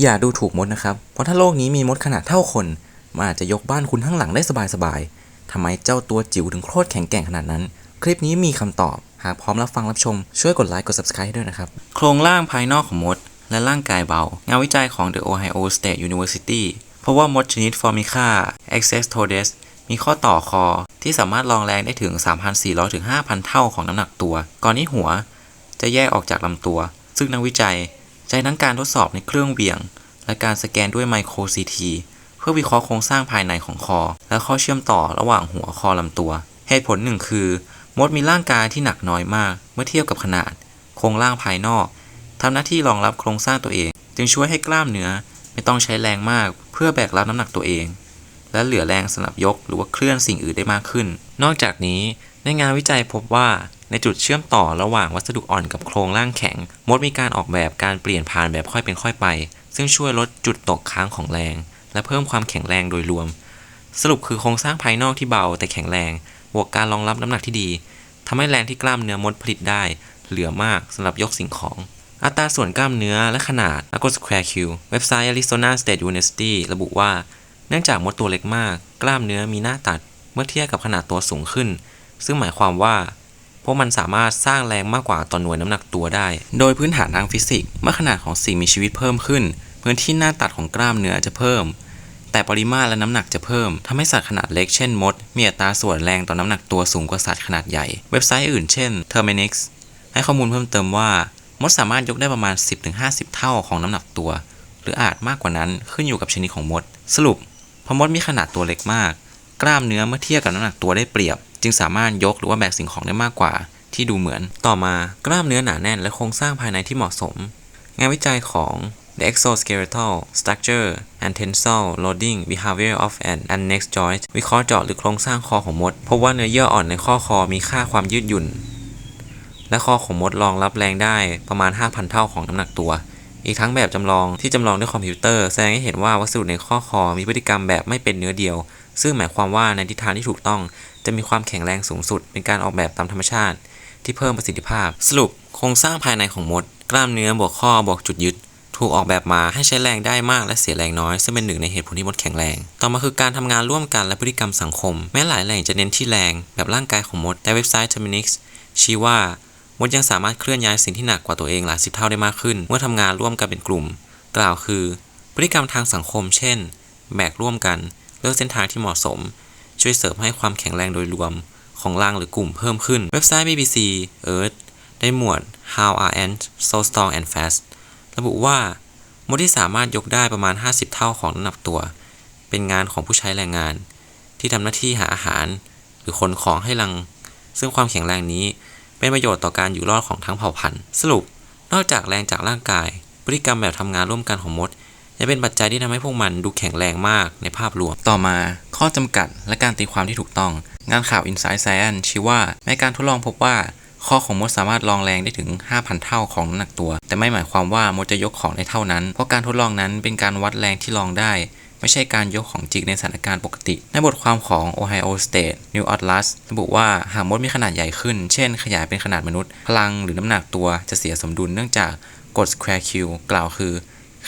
อย่าดูถูกมดนะครับ เพราะถ้าโลกนี้มีมดขนาดเท่าคนมันอาจจะยกบ้านคุณทั้งหลังได้สบายๆทำไมเจ้าตัวจิ๋วถึงโคตรแข็งแกร่งขนาดนั้น คลิปนี้มีคำตอบ หากพร้อมรับฟังรับชม ช่วยกดไลค์กด subscribe ให้ด้วยนะครับ โครงร่างภายนอกของมด และร่างกายเบา งานวิจัยของ The Ohio State University เพราะว่ามดชนิด Formica excestodes มีข้อต่อคอที่สามารถรองแรงได้ถึง 3,400ถึง5,000 เท่าของน้ำหนักตัว ก่อนที่หัว จะแยกออกจากลำตัว ซึ่งนักวิจัย ใช้ทั้งการทดสอบในเครื่องเวียง และการสแกนด้วยไมโครซีทีเพื่อวิเคราะห์โครงสร้างภายในของคอ และข้อเชื่อมต่อระหว่างหัวคอลำตัว เหตุผลหนึ่งคือ มดมีร่างกายที่หนักน้อยมาก เมื่อเทียบกับขนาด โครงร่างภายนอกทำหน้าที่รองรับโครงสร้างตัวเอง จึงช่วยให้กล้ามเนื้อไม่ต้องใช้แรงมาก เพื่อแบกรับน้ำหนักตัวเอง และเหลือแรงสำหรับยกหรือว่าเคลื่อนสิ่งอื่นได้มากขึ้น นอกจากนี้ในงานวิจัยพบว่า ในจุดเชื่อมต่อระหว่างวัสดุอ่อนกับโครงร่างแข็ง มดมีการออกแบบการเปลี่ยนผ่านแบบค่อยเป็นค่อยไป ซึ่งช่วยลดจุดตกค้างของแรง และเพิ่มความแข็งแรงโดยรวม สรุปคือโครงสร้างภายนอกที่เบาแต่แข็งแรง บวกการรองรับน้ำหนักที่ดีทำให้แรงที่กล้ามเนื้อมดผลิตได้ เหลือมากสำหรับยกสิ่งของ อัตราส่วนกล้ามเนื้อและขนาด a g o Square Q เว็บไซต์ Arizona State University ระบุว่า เนื่องจากมดตัวเล็กมาก กล้ามเนื้อมีหน้าตัด เมื่อเทียบกับขนาดตัวสูงขึ้น ซึ่งหมายความว่า พวกมันสามารถสร้างแรงมากกว่าต่อหน่วยน้ำหนักตัวได้ โดยพื้นฐานทางฟิสิกส์เมื่อขนาดของสิ่งมีชีวิตเพิ่มขึ้น พื้นที่หน้าตัดของกล้ามเนื้อจะเพิ่ม แต่ปริมาตรและน้ำหนักจะเพิ่มทำให้สัตว์ขนาดเล็กเช่นมด มีอัตราส่วนแรงต่อน้ำหนักตัวสูงกว่าสัตว์ขนาดใหญ่ เว็บไซต์อื่นเช่น Terminix ให้ข้อมูลเพิ่มเติมว่ามดสามารถยกได้ประมาณ 10-50 เท่าของน้ำหนักตัว หรืออาจมากกว่านั้นขึ้นอยู่กับชนิดของมด สรุปพอมดมีขนาดตัวเล็กมาก กล้ามเนื้อเมื่อเทียบกับน้ำหนักตัวได้เปรียบ จึงสามารถยกหรือว่าแบกสิ่งของได้มากกว่า ที่ดูเหมือน ต่อมากล้ามเนื้อหนาแน่นและโครงสร้างภายในที่เหมาะสม งานวิจัยของ The Exoskeletal Structure and Tensile Loading Behavior of an Annex Joint วิเคราะห์เจาะหรือโครงสร้างคอของมดพบว่าเนื้อเยื่ออ่อนในข้อคอมีค่าความยืดหยุ่น และคอของมดรองรับแรงได้ประมาณ 5,000 เท่าของน้ำหนักตัว อีกทั้งแบบจำลองที่จำลองด้วยคอมพิวเตอร์แสดงให้เห็นว่าวัสดุในข้อคอมีพฤติกรรมแบบไม่เป็นเนื้อเดียว ซึ่งหมายความว่าในทิศทางที่ถูกต้อง จะมีความแข็งแรงสูงสุด เป็นการออกแบบตามธรรมชาติ ที่เพิ่มประสิทธิภาพ สรุปโครงสร้างภายในของมด กล้ามเนื้อบวกข้อบวกจุดยึด ถูกออกแบบมาให้ใช้แรงได้มากและเสียแรงน้อย ซึ่งเป็นหนึ่งในเหตุผลที่มดแข็งแรง ต่อมาคือการทำงานร่วมกันและพฤติกรรมสังคม แม้หลายแหล่งจะเน้นที่แรงแบบร่างกายของมดแต่เว็บไซต์ Terminix ชี้ว่ามดยังสามารถเคลื่อนย้ายสิ่งที่หนักกว่าตัวเองหลายสิบเท่าได้มากขึ้น เมื่อทำงานร่วมกันเป็นกลุ่ม กล่าวคือ พฤติกรรมทางสังคม เช่น แบกร่วมกัน เลือกเส้นทางที่เหมาะสม ช่วยเสริมให้ความแข็งแรงโดยรวมของร่างหรือกลุ่มเพิ่มขึ้น เว็บไซต์ BBC Earth ได้หมวด How are ants so strong and fast ระบุว่ามดที่สามารถยกได้ประมาณ 50 เท่าของน้ำหนักตัว เป็นงานของผู้ใช้แรงงาน ที่ทำหน้าที่หาอาหาร หรือขนของให้รัง ซึ่งความแข็งแรงนี้เป็นประโยชน์ต่อการอยู่รอดของทั้งเผ่าพันธุ์ สรุป นอกจากแรงจากร่างกาย พฤติกรรมแบบทำงานร่วมกันของมดยังเป็นปัจจัยที่ทำให้พวกมันดูแข็งแรงมากในภาพรวม ต่อมา ข้อจำกัดและการตีความที่ถูกต้อง งานข่าว Inside Science ชี้ว่าในการทดลองพบว่าข้อของมดสามารถรองแรงได้ถึง 5,000 เท่าของน้ำหนักตัว แต่ไม่หมายความว่ามดจะยกของได้เท่านั้น เพราะการทดลองนั้นเป็นการวัดแรงที่รองได้ ไม่ใช่การยกของจริงในสถานการณ์ปกติ ในบทความของ Ohio State New Atlas ระบุว่าหากมดมีขนาดใหญ่ขึ้น เช่น ขยายเป็นขนาดมนุษย์ พลังหรือน้ำหนักตัวจะเสียสมดุลเนื่องจากกฎ Square Q กล่าวคือ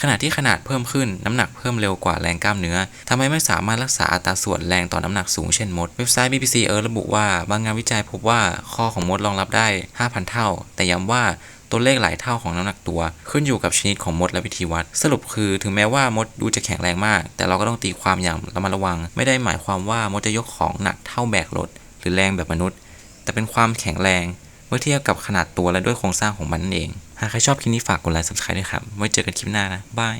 ขณะที่ขนาดเพิ่มขึ้นน้ำหนักเพิ่มเร็วกว่าแรงกล้ามเนื้อทำให้ไม่สามารถรักษาอัตราส่วนแรงต่อน้ำหนักสูงเช่นมด เว็บไซต์ BBC Earth ระบุว่าบางงานวิจัยพบว่าข้อของมดรองรับได้ 5,000 เท่า แต่ย้ำว่าตัวเลขหลายเท่าของน้ำหนักตัว ขึ้นอยู่กับชนิดของมดและวิธีวัด สรุปคือถึงแม้ว่ามดดูจะแข็งแรงมาก แต่เราก็ต้องตีความอย่างระมัดระวัง ไม่ได้หมายความว่ามดจะยกของหนักเท่าแบกรถหรือแรงแบบมนุษย์ แต่เป็นความแข็งแรง อเทียบกับขนาดตัวและด้วยโครงสร้างของมันนั่นเอง หากใครชอบคลิปนี้ฝากกดไลค์ subscribe ด้วยครับ ไว้เจอกันคลิปหน้านะ บาย